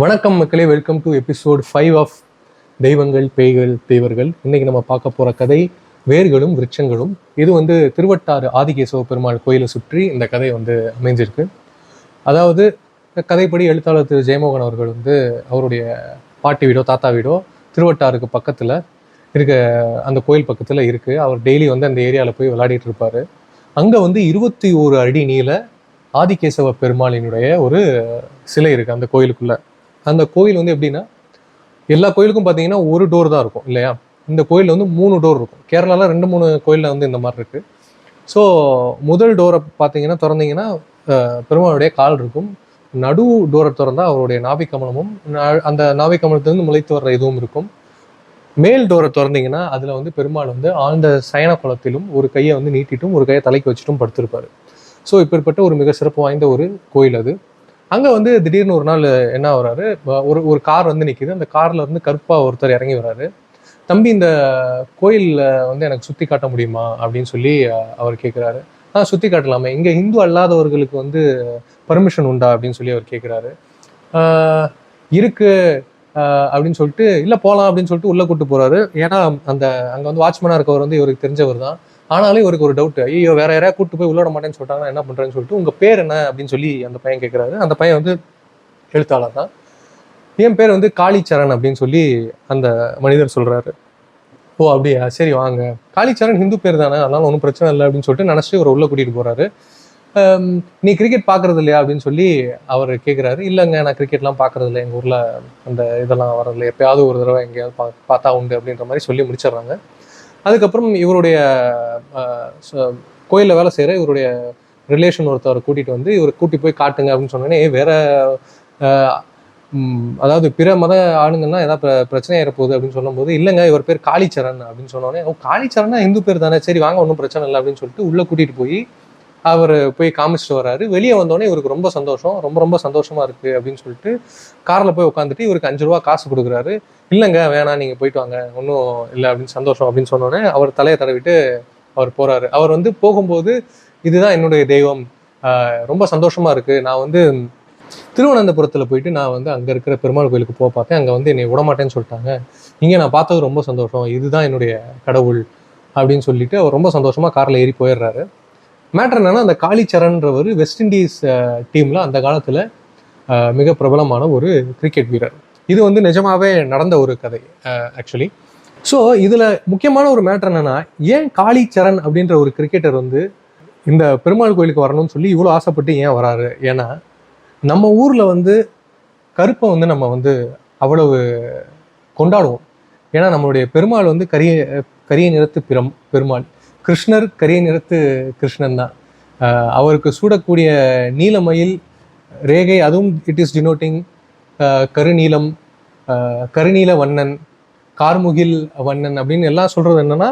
வணக்கம் மக்களே welcome to episode five of தெய்வங்கள் பேய்கள் தேவர்கள். இன்னைக்கு நம்ம பார்க்க போகிற கதை வேர்களும் விருட்சங்களும். இது வந்து திருவட்டாறு ஆதிகேசவ பெருமாள் கோயிலை சுற்றி இந்த கதை வந்து அமைஞ்சிருக்கு. அதாவது கதைப்படி எழுத்தாளர் திரு ஜெயமோகன் அவர்கள் வந்து அவருடைய பாட்டி வீடோ தாத்தா வீடோ திருவட்டாருக்கு பக்கத்தில் இருக்க அந்த கோயில் பக்கத்தில் இருக்குது அவர் டெய்லி வந்து அந்த ஏரியாவில் போய் விளையாடிட்டு இருப்பார். அங்கே வந்து இருபத்தி ஓரு அடி நீள ஆதிகேசவ பெருமாளினுடைய ஒரு சிலை இருக்குது அந்த கோயிலுக்குள்ளே. அந்த கோயில் வந்து எப்படின்னா எல்லா கோயிலுக்கும் பார்த்தீங்கன்னா ஒரு டோர் தான் இருக்கும் இல்லையா? இந்த கோயிலில் வந்து மூணு டோர் இருக்கும். கேரளால ரெண்டு மூணு கோயிலில் வந்து இந்த மாதிரி இருக்குது ஸோ முதல் டோரை பார்த்தீங்கன்னா திறந்தீங்கன்னா பெருமாளுடைய கால் இருக்கும். நடு டோரை திறந்தா அவருடைய நாபி கமலமும் அந்த நாபி கமலத்திலிருந்து முளைத்து வர்ற இதுவும் இருக்கும். மேல் டோரை திறந்தீங்கன்னா அதில் வந்து பெருமாள் வந்து ஆழ்ந்த சயன குளத்திலும் ஒரு கையை வந்து நீட்டிட்டும் ஒரு கையை தலைக்கு வச்சுட்டும் படுத்திருப்பார். ஸோ இப்படிப்பட்ட ஒரு மிக சிறப்பு வாய்ந்த ஒரு கோயில் அது. அங்கே வந்து திடீர்னு ஒரு நாள் என்ன ஆகுறாரு? ஒரு ஒரு கார் வந்து நிற்கிது அந்த கார்ல இருந்து கருப்பாக ஒருத்தர் இறங்கி வராரு தம்பி இந்த கோயிலில் வந்து எனக்கு சுற்றி காட்ட முடியுமா? அப்படின்னு சொல்லி அவர் கேட்குறாரு ஆ சுற்றி காட்டலாமே. இங்கே இந்து அல்லாதவர்களுக்கு வந்து பர்மிஷன் உண்டா? அப்படின்னு சொல்லி அவர் கேட்குறாரு இருக்கு. அப்படின்னு சொல்லிட்டு இல்லை போகலாம் அப்படின்னு சொல்லிட்டு உள்ளே கூட்டு போகிறாரு ஏன்னா அந்த அங்கே வந்து வாட்ச்மேனாக இருக்கவர் வந்து இவருக்கு தெரிஞ்சவர் தான். ஆனாலும் இவருக்கு ஒரு டவுட் ஐயோ வேற யாரையா கூட்டு போய் உள்ள மாட்டேன்னு சொல்லிட்டாங்கன்னா என்ன பண்ணுறேன்னு சொல்லிட்டு உங்கள் பேர் என்ன அப்படின்னு சொல்லி அந்த பையன் கேட்குறாரு அந்த பையன் வந்து எழுத்தாளர் தான். என் பேர் வந்து காளிச்சரண் அப்படின்னு சொல்லி அந்த மனிதர் சொல்கிறாரு ஓ அப்படியா? சரி வாங்க. காளிச்சரண் ஹிந்து பேர் தானே அதனால ஒன்றும் பிரச்சனை இல்லை அப்படின்னு சொல்லிட்டு நினச்சி இவர் உள்ளே கூட்டிகிட்டு போகிறாரு நீ கிரிக்கெட் பார்க்குறது இல்லையா அப்படின்னு சொல்லி அவர் கேட்குறாரு இல்லைங்க நான் கிரிக்கெட்லாம் பார்க்குறது இல்லை. எங்கள் ஊரில் அந்த இதெல்லாம் வரதில்லை எப்பயாவது ஒரு தடவை எங்கேயாவது பா பார்த்தா உண்டு அப்படின்ற மாதிரி சொல்லி முடிச்சிடுறாங்க. அதுக்கப்புறம் இவருடைய கோயிலில் வேலை செய்கிற இவருடைய ரிலேஷன் ஒருத்தவரை கூட்டிகிட்டு வந்து இவர் கூட்டி போய் காட்டுங்க அப்படின்னு சொன்னோடனே வேற அதாவது பிற மத ஆளுங்கன்னா ஏதாவது பிரச்சனை ஏறப்போகுது அப்படின்னு சொல்லும்போது இல்லைங்க இவர் பேர் காளிச்சரன் அப்படின்னு சொன்னோடனே ஓ காளிச்சரன்னா இந்து பேர் தானே சரி வாங்க ஒன்றும் பிரச்சனை இல்லை அப்படின்னு சொல்லிட்டு உள்ளே கூட்டிகிட்டு போய் அவர் போய் காமிச்சிட்டு வர்றாரு. வெளியே வந்தோடனே இவருக்கு ரொம்ப சந்தோஷம். ரொம்ப ரொம்ப சந்தோஷமா இருக்கு அப்படின்னு சொல்லிட்டு காரில் போய் உட்காந்துட்டு இவருக்கு அஞ்சு ரூபா காசு கொடுக்குறாரு. இல்லைங்க வேணாம் நீங்கள் போயிட்டு வாங்க. ஒன்றும் இல்லை அப்படின்னு சந்தோஷம் அப்படின்னு சொன்னோடனே அவர் தலையை தடவிட்டு அவர் போறாரு. அவர் வந்து போகும்போது இதுதான் என்னுடைய தெய்வம். ரொம்ப சந்தோஷமா இருக்கு. நான் வந்து திருவனந்தபுரத்தில் போயிட்டு நான் வந்து அங்கே இருக்கிற பெருமாள் கோயிலுக்கு போக பார்த்தேன். அங்கே வந்து என்னை விடமாட்டேன்னு சொல்லிட்டாங்க. இங்கே நான் பார்த்தது ரொம்ப சந்தோஷம். இதுதான் என்னுடைய கடவுள் அப்படின்னு சொல்லிட்டு அவர் ரொம்ப சந்தோஷமாக காரில் ஏறி போயிடுறாரு. மேட்டர் என்னன்னா அந்த காளிச்சரன்றவர் வெஸ்ட் இண்டீஸ் டீம்ல அந்த காலத்துல மிக பிரபலமான ஒரு கிரிக்கெட் வீரர். இது வந்து நிஜமாவே நடந்த ஒரு கதை ஆக்சுவலி ஸோ இதுல முக்கியமான ஒரு மேட்டர் என்னன்னா ஏன் காளிச்சரண் அப்படின்ற ஒரு கிரிக்கெட்டர் வந்து இந்த பெருமாள் கோயிலுக்கு வரணும்னு சொல்லி இவ்வளோ ஆசைப்பட்டு ஏன் வராரு? ஏன்னா நம்ம ஊர்ல வந்து கருப்பை வந்து நம்ம வந்து அவ்வளவு கொண்டாடுவோம். ஏன்னா நம்மளுடைய பெருமாள் வந்து கரிய கரிய நிறத்து பிரம் பெருமாள். கிருஷ்ணர் கரிய நிறத்து கிருஷ்ணன் தான். அவருக்கு சூடக்கூடிய நீலமயில் ரேகை அதுவும் இட் இஸ் டினோட்டிங் கருநீலம் கருநீல வண்ணன் கார்முகில் வண்ணன் அப்படின்னு எல்லாம் சொல்கிறது என்னன்னா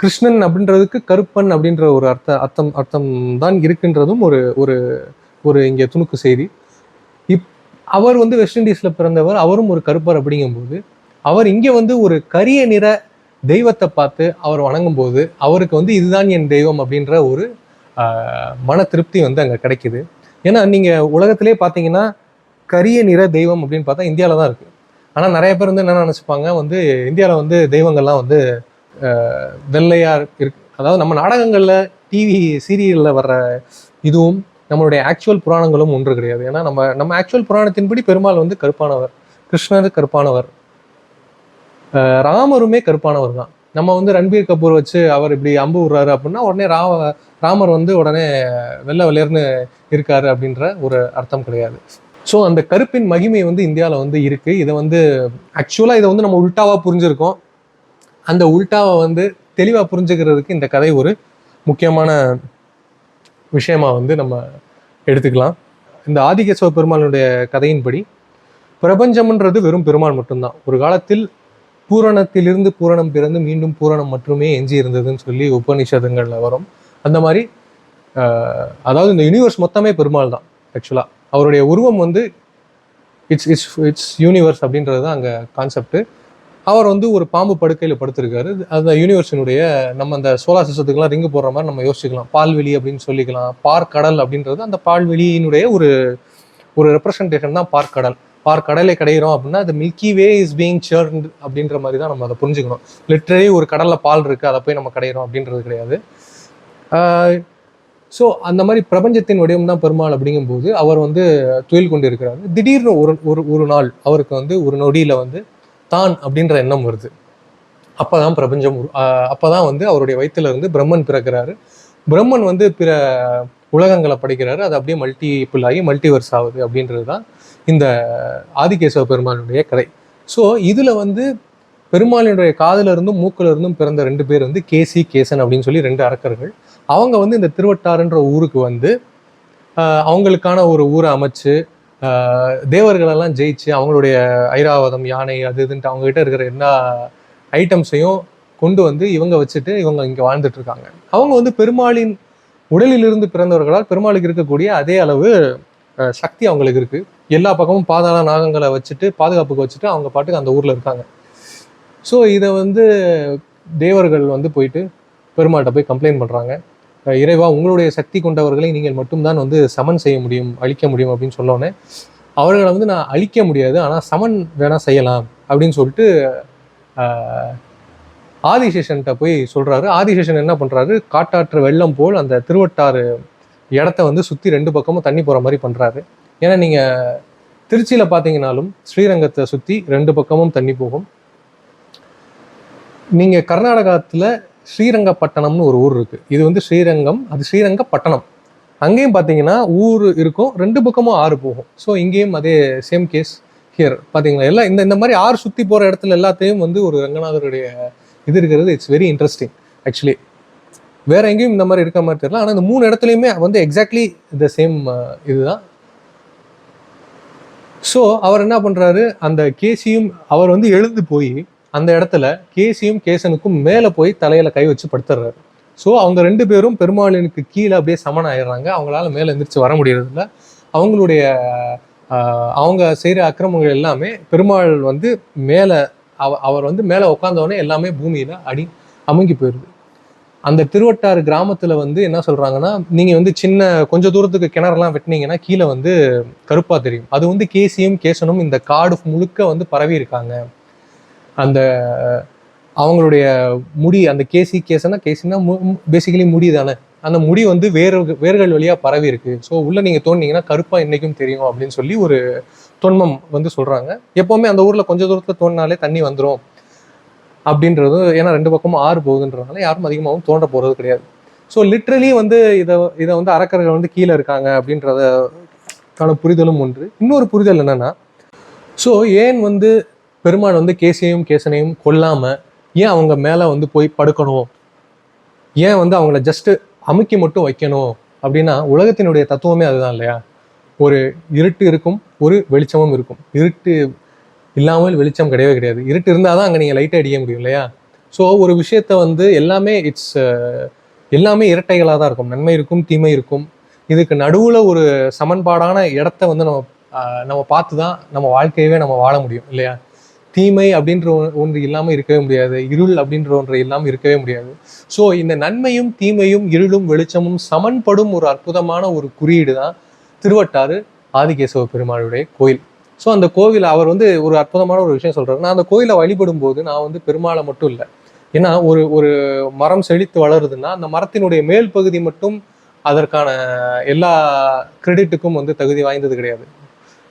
கிருஷ்ணன் அப்படின்றதுக்கு கருப்பன் அப்படின்ற ஒரு அர்த்த அர்த்தம் அர்த்தம் தான் இருக்கின்றதும் ஒரு ஒரு ஒரு இங்கே துணுக்கு செய்தி. இப் அவர் வந்து வெஸ்ட் இண்டீஸில் பிறந்தவர் அவரும் ஒரு கருப்பர் அப்படிங்கும்போது அவர் இங்கே வந்து ஒரு கரிய நிற தெய்வத்தை பார்த்து அவர் வணங்கும் போது அவருக்கு வந்து இதுதான் என் தெய்வம் அப்படின்ற ஒரு மன திருப்தி வந்து அங்கே கிடைக்குது. ஏன்னா நீங்கள் உலகத்திலே பார்த்தீங்கன்னா கரிய நிற தெய்வம் அப்படின்னு பார்த்தா இந்தியாவில தான் இருக்குது ஆனால் நிறைய பேர் வந்து என்ன நினச்சிப்பாங்க வந்து இந்தியாவில் வந்து தெய்வங்கள்லாம் வந்து வெள்ளையாக இருக்கு அதாவது நம்ம நாடகங்களில் டிவி சீரியலில் வர்ற இதுவும் நம்மளுடைய ஆக்சுவல் புராணங்களும் ஒன்று கிடையாது. ஏன்னா நம்ம நம்ம ஆக்சுவல் புராணத்தின்படி பெருமாள் வந்து கருப்பானவர் கிருஷ்ணர் கருப்பானவர். ராமருமே கருப்பானவர் தான். நம்ம வந்து ரன்பீர் கபூர் வச்சு அவர் இப்படி அம்பு விடுறாரு அப்படின்னா உடனே ராவ ராமர் வந்து உடனே வெள்ளை வெளியர்னு இருக்காரு அப்படின்ற ஒரு அர்த்தம் கிடையாது. ஸோ அந்த கருப்பின் மகிமை வந்து இந்தியாவில் வந்து இருக்குது இதை வந்து ஆக்சுவலாக இதை வந்து நம்ம உல்ட்டாவாக புரிஞ்சுருக்கோம். அந்த உல்டாவை வந்து தெளிவாக புரிஞ்சுக்கிறதுக்கு இந்த கதை ஒரு முக்கியமான விஷயமா வந்து நம்ம எடுத்துக்கலாம். இந்த ஆதிகேசவ பெருமாளுடைய கதையின்படி பிரபஞ்சம்ன்றது வெறும் பெருமாள் மட்டும்தான். ஒரு காலத்தில் பூரணத்திலிருந்து பூரணம் பிறந்து மீண்டும் பூரணம் மட்டுமே எஞ்சி இருந்ததுன்னு சொல்லி உபநிஷதங்களில் வரும். அந்த மாதிரி அதாவது இந்த யூனிவர்ஸ் மொத்தமே பெருமாள் தான் ஆக்சுவலாக அவருடைய உருவம் வந்து இட்ஸ் இட்ஸ் இட்ஸ் யூனிவர்ஸ் அப்படின்றது தான் அங்கே கான்செப்ட் அவர் வந்து ஒரு பாம்பு படுக்கையில் படுத்திருக்காரு. அந்த யூனிவர்ஸினுடைய நம்ம அந்த சோலார் சிஸ்டத்துக்குலாம் ரிங்கு போடுற மாதிரி நம்ம யோசிச்சுக்கலாம். பால்வெளி அப்படின்னு சொல்லிக்கலாம். பார்க்கடல் அப்படின்றது அந்த பால்வெளியினுடைய ஒரு ஒரு ரெப்ரசன்டேஷன் தான் பார்க் பார் கடலை கடையிறோம் அப்படின்னா அது milky way is being churned அப்படின்ற மாதிரி தான் நம்ம அதை புரிஞ்சுக்கணும். லிட்ரலி ஒரு கடலில் பால் இருக்குது அதை போய் நம்ம கடையிறோம் அப்படின்றது கிடையாது. ஸோ அந்த மாதிரி பிரபஞ்சத்தின் வடிவம் தான் பெருமாள் அப்படிங்கும்போது அவர் வந்து துயில் கொண்டு இருக்கிறார் திடீர்னு ஒரு ஒரு ஒரு நாள் அவருக்கு வந்து ஒரு நொடியில் வந்து தான் அப்படின்ற எண்ணம் வருது. அப்போ தான் பிரபஞ்சம் அப்போ தான் வந்து அவருடைய வயித்துல இருந்து பிரம்மன் பிறக்கிறாரு. பிரம்மன் வந்து பிற உலகங்களை படிக்கிறாரு. அது அப்படியே மல்டிபிள் ஆகி மல்டிவர்ஸ் ஆகுது அப்படின்றது தான் இந்த ஆதிகேசவ பெருமாளினுடைய கதை. ஸோ இதில் வந்து பெருமாளினுடைய காதுல இருந்தும் இருந்தும் பிறந்த ரெண்டு பேர் வந்து கேசி கேசன் அப்படின்னு சொல்லி ரெண்டு அரக்கர்கள். அவங்க வந்து இந்த திருவட்டாறுன்ற ஊருக்கு வந்து அவங்களுக்கான ஒரு ஊரை அமைச்சு தேவர்களெல்லாம் ஜெயிச்சு அவங்களுடைய ஐராவதம் யானை அது இதுன்ட்டு அவங்ககிட்ட இருக்கிற எல்லா ஐட்டம்ஸையும் கொண்டு வந்து இவங்க வச்சுட்டு இவங்க இங்கே வாழ்ந்துட்டு இருக்காங்க அவங்க வந்து பெருமாளின் உடலிலிருந்து பிறந்தவர்களால் பெருமாளுக்கு இருக்கக்கூடிய அதே அளவு சக்தி அவங்களுக்கு இருக்குது எல்லா பக்கமும் பாதாள நாகங்களை வச்சுட்டு பாதுகாப்புக்கு வச்சுட்டு அவங்க பாட்டுக்கு அந்த ஊரில் இருக்காங்க. ஸோ இதை வந்து தேவர்கள் வந்து போயிட்டு பெருமாள்கிட்ட போய் கம்ப்ளைண்ட் பண்ணுறாங்க இறைவா உங்களுடைய சக்தி கொண்டவர்களை நீங்கள் மட்டும்தான் வந்து சமன் செய்ய முடியும் அழிக்க முடியும் அப்படின்னு சொன்னோன்னே அவர்களை வந்து நான் அழிக்க முடியாது ஆனால் சமன் வேணால் செய்யலாம் அப்படின்னு சொல்லிட்டு ஆதிசேஷன்கிட்ட போய் சொல்கிறாரு ஆதிசேஷன் என்ன பண்ணுறாரு காட்டாற்று வெள்ளம் போல் அந்த திருவட்டாறு இடத்த வந்து சுற்றி ரெண்டு பக்கமும் தண்ணி போகிற மாதிரி பண்ணுறாரு ஏன்னா நீங்கள் திருச்சியில் பார்த்தீங்கனாலும் ஸ்ரீரங்கத்தை சுற்றி ரெண்டு பக்கமும் தண்ணி போகும். நீங்கள் கர்நாடகத்தில் ஸ்ரீரங்கப்பட்டணம்னு ஒரு ஊர் இருக்குது இது வந்து ஸ்ரீரங்கம் அது ஸ்ரீரங்கப்பட்டணம். அங்கேயும் பார்த்தீங்கன்னா ஊர் இருக்கும் ரெண்டு பக்கமும் ஆறு போகும். ஸோ இங்கேயும் அதே சேம் கேஸ் ஹியர் பார்த்தீங்களா எல்லாம் இந்த இந்த மாதிரி ஆறு சுற்றி போகிற இடத்துல எல்லாத்தையும் வந்து ஒரு ரங்கநாதருடைய இது இருக்கிறது இட்ஸ் வெரி இன்ட்ரெஸ்டிங் ஆக்சுவலி வேற எங்கேயும் இந்த மாதிரி இருக்க மாதிரி தெரியல. ஆனால் இந்த மூணு இடத்துலையுமே வந்து எக்ஸாக்ட்லி த சேம் இதுதான் ஸோ அவர் என்ன பண்ணுறாரு அந்த கேசியும் அவர் வந்து எழுந்து போய் அந்த இடத்துல கேசியும் கேசனுக்கும் மேலே போய் தலையில் கை வச்சு படுத்துடுறாரு ஸோ அவங்க ரெண்டு பேரும் பெருமாளினுக்கு கீழே அப்படியே சமன் ஆயிடுறாங்க. அவங்களால மேலே எந்திரிச்சு வர முடியறதில்ல. அவங்களுடைய அவங்க செய்கிற அக்கிரமங்கள் எல்லாமே பெருமாள் வந்து மேலே அவ அவர் வந்து மேலே உட்காந்தவொடனே எல்லாமே பூமியில் அடி அமுங்கி போயிடுது அந்த திருவட்டாறு கிராமத்தில் வந்து என்ன சொல்கிறாங்கன்னா நீங்கள் வந்து சின்ன கொஞ்ச தூரத்துக்கு கிணறுலாம் வெட்டினீங்கன்னா கீழே வந்து கருப்பாக தெரியும். அது வந்து கேசியும் கேசனும் இந்த காடு முழுக்க வந்து பரவி இருக்காங்க. அந்த அவங்களுடைய முடி அந்த கேசி கேசனா கேசினா பேசிக்கலி முடி தானே. அந்த முடி வந்து வேறு வேர்கள் வழியாக பரவி இருக்கு. ஸோ உள்ள நீங்கள் தோண்டிங்கன்னா கருப்பாக என்றைக்கும் தெரியும் அப்படின்னு சொல்லி ஒரு தொன்மம் வந்து சொல்கிறாங்க எப்போவுமே அந்த ஊரில் கொஞ்சம் தூரத்தில் தோண்டினாலே தண்ணி வந்துடும் அப்படின்றது ஏன்னா ரெண்டு பக்கமும் ஆறு போகுதுன்றதுனால யாரும் அதிகமாகவும் தோண்ட போகிறது கிடையாது. ஸோ லிட்ரலி வந்து இதை இதை வந்து அறக்கர்கள் வந்து கீழே இருக்காங்க அப்படின்றதுக்கான புரிதலும் ஒன்று. இன்னொரு புரிதல் என்னென்னா ஸோ ஏன் வந்து பெருமாள் வந்து கேசியையும் கேசனையும் கொல்லாமல் ஏன் அவங்க மேலே வந்து போய் படுக்கணும்? ஏன் வந்து அவங்கள ஜஸ்ட்டு அமுக்கி மட்டும் வைக்கணும்? அப்படின்னா உலகத்தினுடைய தத்துவமே அதுதான் இல்லையா? ஒரு இருட்டு இருக்கும் ஒரு வெளிச்சமும் இருக்கும். இருட்டு இல்லாமல் வெளிச்சம் கிடையவே கிடையாது. இருட்டு இருந்தால் தான் அங்கே நீங்கள் லைட்டை அடிக்க முடியும் இல்லையா? ஸோ ஒரு விஷயத்த வந்து எல்லாமே இட்ஸ் எல்லாமே இரட்டைகளாக தான் இருக்கும். நன்மை இருக்கும் தீமை இருக்கும். இதுக்கு நடுவில் ஒரு சமன்பாடான இடத்த வந்து நம்ம நம்ம பார்த்து தான் நம்ம வாழ்க்கையவே நம்ம வாழ முடியும் இல்லையா? தீமை அப்படின்ற ஒ- ஒன்று இல்லாமல் இருக்கவே முடியாது. இருள் அப்படின்ற ஒன்று இல்லாமல் இருக்கவே முடியாது. ஸோ இந்த நன்மையும் தீமையும் இருளும் வெளிச்சமும் சமன்படும் ஒரு அற்புதமான ஒரு குறியீடு தான் திருவட்டாறு ஆதிகேசவ பெருமாளுடைய கோயில். ஸோ அந்த கோவில் அவர் வந்து ஒரு அற்புதமான ஒரு விஷயம் சொல்கிறார் நான் அந்த கோயிலை வழிபடும் போது நான் வந்து பெருமாளை மட்டும் இல்லை. ஏன்னா ஒரு ஒரு மரம் செழித்து வளருதுன்னா அந்த மரத்தினுடைய மேல் பகுதி மட்டும் அதற்கான எல்லா கிரெடிட்டுக்கும் வந்து தகுதி வாய்ந்தது கிடையாது.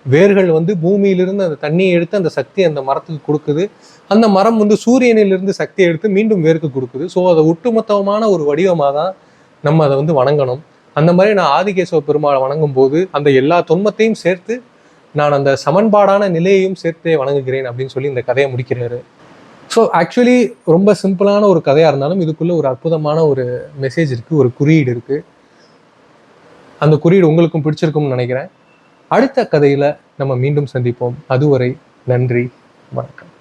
வேர்கள் வந்து பூமியிலிருந்து அந்த தண்ணியை எடுத்து அந்த சக்தி அந்த மரத்துக்கு கொடுக்குது. அந்த மரம் வந்து சூரியனிலிருந்து சக்தியை எடுத்து மீண்டும் வேருக்கு கொடுக்குது. ஸோ அதை ஒட்டுமொத்தமான ஒரு வடிவமாக தான் நம்ம அதை வந்து வணங்கணும். அந்த மாதிரி நான் ஆதிகேசவ பெருமாளை வணங்கும் போது அந்த எல்லா தொன்மத்தையும் சேர்த்து நான் அந்த சமன்பாடான நிலையையும் சேர்த்தே வணங்குகிறேன் அப்படின்னு சொல்லி இந்த கதையை முடிக்கிறாரு. ஸோ ஆக்சுவலி ரொம்ப சிம்பிளான ஒரு கதையாக இருந்தாலும் இதுக்குள்ளே ஒரு அற்புதமான ஒரு மெசேஜ் இருக்குது ஒரு குறியீடு இருக்குது அந்த குறியீடு உங்களுக்கும் பிடிச்சிருக்கும்னு நினைக்கிறேன். அடுத்த கதையில் நம்ம மீண்டும் சந்திப்போம். அதுவரை நன்றி வணக்கம்.